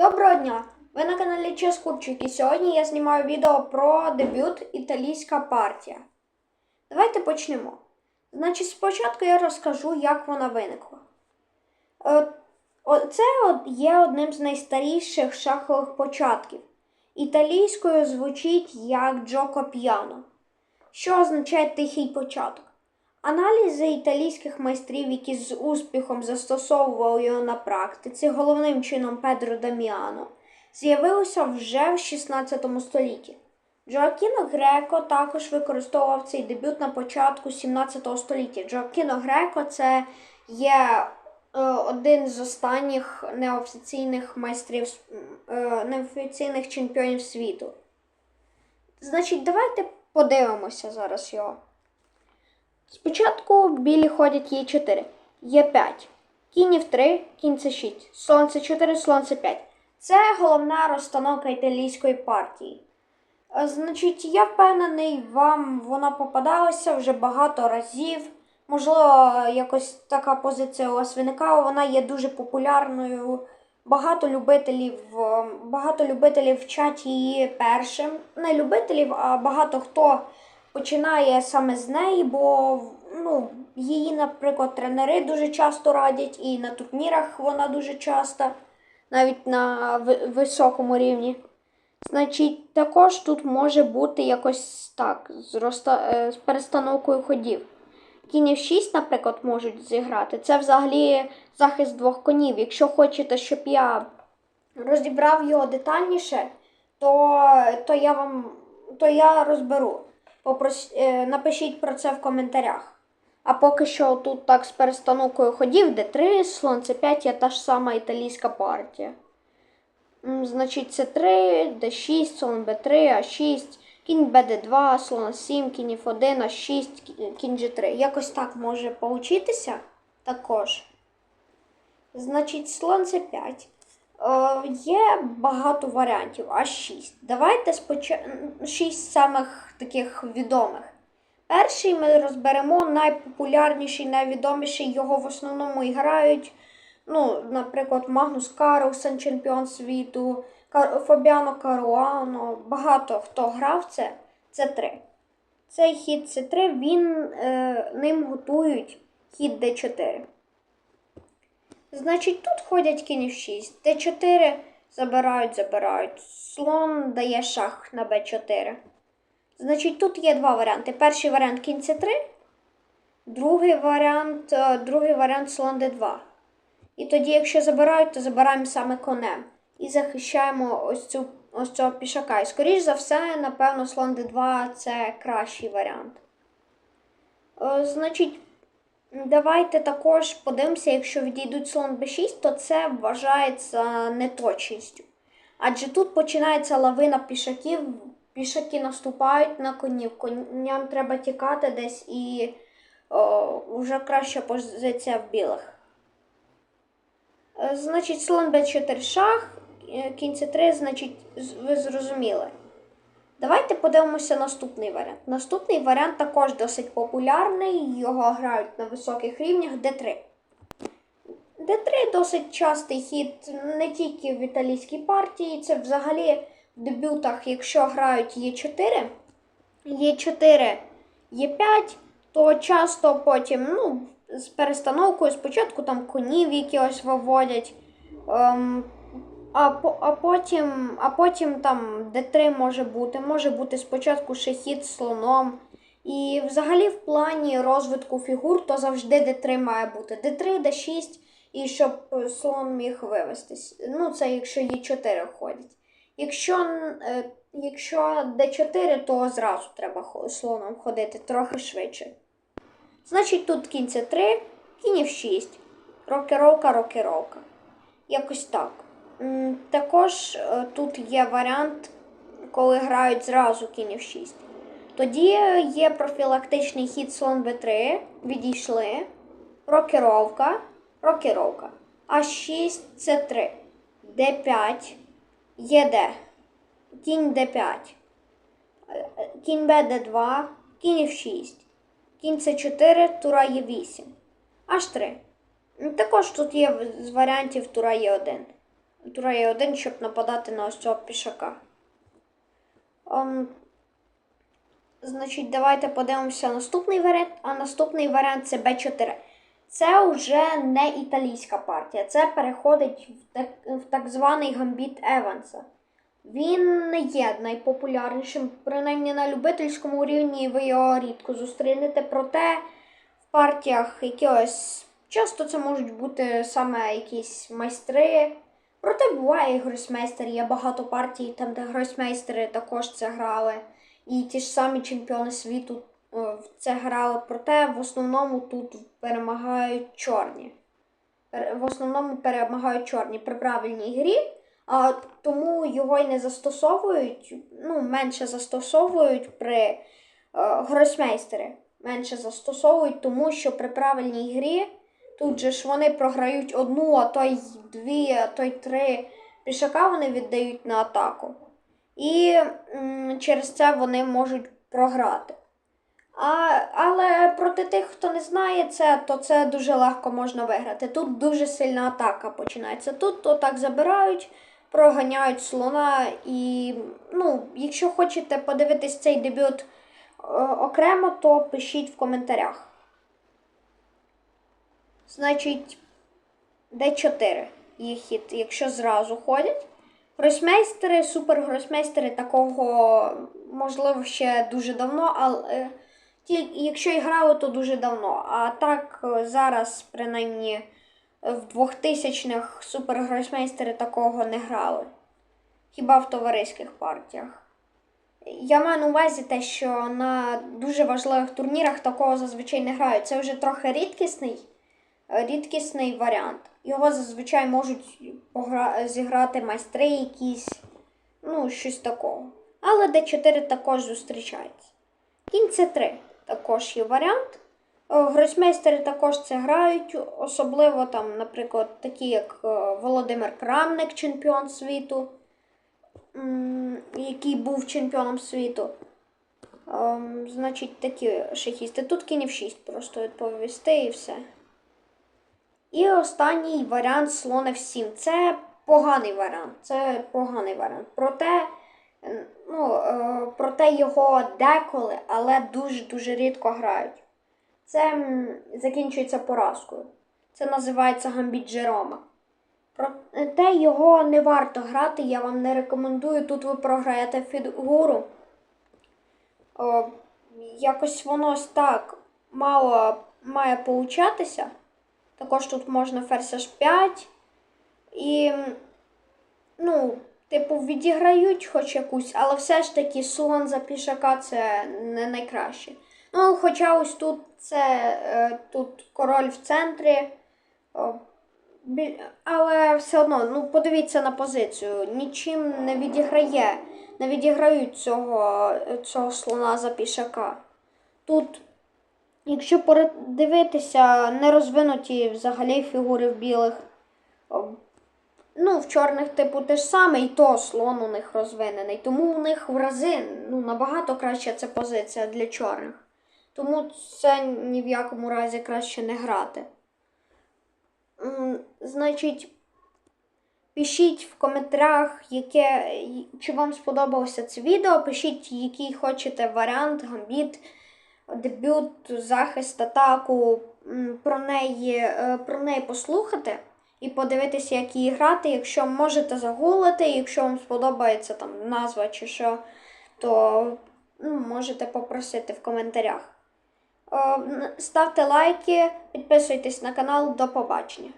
Доброго дня! Ви на каналі Чес Курчик і сьогодні я знімаю відео про дебют Італійська партія. Давайте почнемо. Значить, спочатку я розкажу, як вона виникла. Е, Це є одним з найстаріших шахових початків. Італійською звучить як Джоко П'яно, що означає тихий початок. Аналізи італійських майстрів, які з успіхом застосовували його на практиці, головним чином Педро Даміано, з'явилися вже в 16 столітті. Джоакіно Греко також використовував цей дебют на початку 17 століття. Джоакіно Греко це є е, один з останніх неофіційних майстрів, е, неофіційних чемпіонів світу. Значить, давайте подивимося зараз його. Спочатку білі ходять Е4, Е5, кінь в 3, кінь С6, слон С4, слон С5. Це головна розстановка італійської партії. Е, Значить, я впевнений, вам вона попадалася вже багато разів. Можливо, якось така позиція у вас виникала. Вона є дуже популярною. Багато любителів, е, багато любителів вчать її першим. Не любителів, а багато хто починає саме з неї, бо ну, її, наприклад, тренери дуже часто радять, і на турнірах вона дуже часто, навіть на високому рівні. Значить, також тут може бути якось так, з, розта... е, з перестановкою ходів. Кінь 6, наприклад, можуть зіграти. Це взагалі захист двох конів. Якщо хочете, щоб я розібрав його детальніше, то, то я вам то я розберу. Попрос... е, Напишіть про це в коментарях. А поки що тут так з перестановкою ходів, d3, слон c5 є та ж сама італійська партія. Значить, c3, d6, слон b3, a6, кінь bd2, слон 7, кінь f1, a6, кі- кінь g3. Якось так може получитися також. Значить, слон c5. Е, є багато варіантів, аж 6. Давайте спочатку 6 самих таких відомих. Перший ми розберемо найпопулярніший, найвідоміший. Його в основному і грають. Ну, наприклад, Магнус Карлсен, чемпіон світу, Фабіано Каруано. Багато хто грав це. Це 3. Цей хід С3, він е, ним готують хід Д4. Значить, тут ходять кінь в 6. Д4 забирають, забирають. Слон дає шах на Б4. Значить, тут є два варіанти. Перший варіант кінь С3, другий варіант, е, другий варіант слон Д2. І тоді, якщо забирають, то забираємо саме конем. І захищаємо ось цю ось цього пішака. І скоріш за все, напевно, слон Д2 це кращий варіант. Е, Значить, давайте також подивимося, якщо відійдуть слон Б6, то це вважається неточністю. Адже тут починається лавина пішаків, пішаки наступають на конів, коням треба тікати десь і о, вже краща позиція в білих. Е, Значить, слон Б4 шах, е, кінь С3, значить, ви зрозуміли. Давайте подивимося наступний варіант. Наступний варіант також досить популярний, його грають на високих рівнях Д3. Д3 досить частий хід не тільки в італійській партії, це взагалі в дебютах, якщо грають Е4, Е4, Е5, то часто потім, ну, з перестановкою спочатку там конів якихось виводять. Ем, а, по- а, потім, а потім там D3 може бути. Може бути спочатку ще хід з слоном. І взагалі в плані розвитку фігур то завжди D3 має бути. D3, D6, і щоб е, слон міг вивестись. Ну, це якщо Е4 ходять. Якщо, е, якщо D4, то зразу треба слоном ходити трохи швидше. Значить, тут кінь С3, кінь F6, рокеровка, рокеровка. Якось так. Також е, тут є варіант, коли грають зразу кінь F6. Тоді є профілактичний хід слон Б3, відійшли, рокеровка, рокеровка. А6 С3, Д5, ЄД, кінь Д5, е, е, кінь Б Д2, кінь F6, кінь С4, тура Е8, H3. Також тут є з варіантів тура Е1. Тура є один, щоб нападати на ось цього пішака. Ем, значить, давайте подивимося наступний варіант. А наступний варіант це Б4. Це вже не італійська партія. Це переходить в так, в так званий гамбіт Еванса. Він не є найпопулярнішим, принаймні на любительському рівні ви його рідко зустрінете. Проте в партіях якихось часто це можуть бути саме якісь майстри. Проте буває і гросмейстер. Є багато партій, там, де гросмейстери також це грали. І ті ж самі чемпіони світу в це грали. Проте в основному тут перемагають чорні. В основному перемагають чорні при правильній грі, а тому його й не застосовують, ну, менше застосовують при е, гросмейстери. Менше застосовують, тому що при правильній грі тут же ж вони програють одну, а то й дві, а то й три пішака вони віддають на атаку. І через це вони можуть програти. А, але проти тих, хто не знає це, то це дуже легко можна виграти. Тут дуже сильна атака починається. Тут отак забирають, проганяють слона. І ну, якщо хочете подивитись цей дебют е, окремо, то пишіть в коментарях. Значить, Д4 їх хід, якщо зразу ходять. Гросмейстери, супергросмейстери такого можливо ще дуже давно, але тільки якщо і грали, то дуже давно. А так е, зараз, принаймні, е, в 2000-х супергросмейстери такого не грали. Хіба в товариських партіях. Я маю на увазі те, що на дуже важливих турнірах такого зазвичай не грають. Це вже трохи рідкісний, е, рідкісний варіант. Його зазвичай можуть зіграти майстри якісь, ну, щось такого. Але Д4 також зустрічається. Кінь С3 також є варіант. Е, Гросмейстери також це грають, особливо там, наприклад, такі, як е, Володимир Крамник, чемпіон світу, який був чемпіоном світу. Ем, Значить, такі шахісти. Тут кінь в 6 просто відповісти і все. І останній варіант слон F7. Це поганий варіант. Це поганий варіант. Проте, е, ну, е, проте його деколи, але дуже-дуже рідко грають. Це закінчується поразкою. Це називається гамбіт Джерома. Проте його не варто грати, я вам не рекомендую. Тут ви програєте фігуру. О, якось воно так мало має получатися. Також тут можна ферзь H5. І, ну, типу, відіграють хоч якусь, але все ж таки слон за пішака це не найкраще. Ну, хоча ось тут це е, тут король в центрі. Але все одно, ну, подивіться на позицію. Нічим не відіграє, не відіграють цього, цього слона за пішака. Тут Якщо подивитися, не розвинуті взагалі фігури в білих. Ну, в чорних, типу, те ж саме, і то слон у них розвинений. Тому у них в рази ну, набагато краща ця позиція для чорних. Тому це ні в якому разі краще не грати. Значить, пишіть в коментарях, яке, чи вам сподобалося це відео. Пишіть, який хочете варіант, гамбіт дебют, захист, атаку, про неї, е, про неї послухати і подивитися, як її грати. Якщо можете загуглити, якщо вам сподобається там назва чи що, то ну, можете попросити в коментарях. Е, Ставте лайки, підписуйтесь на канал. До побачення.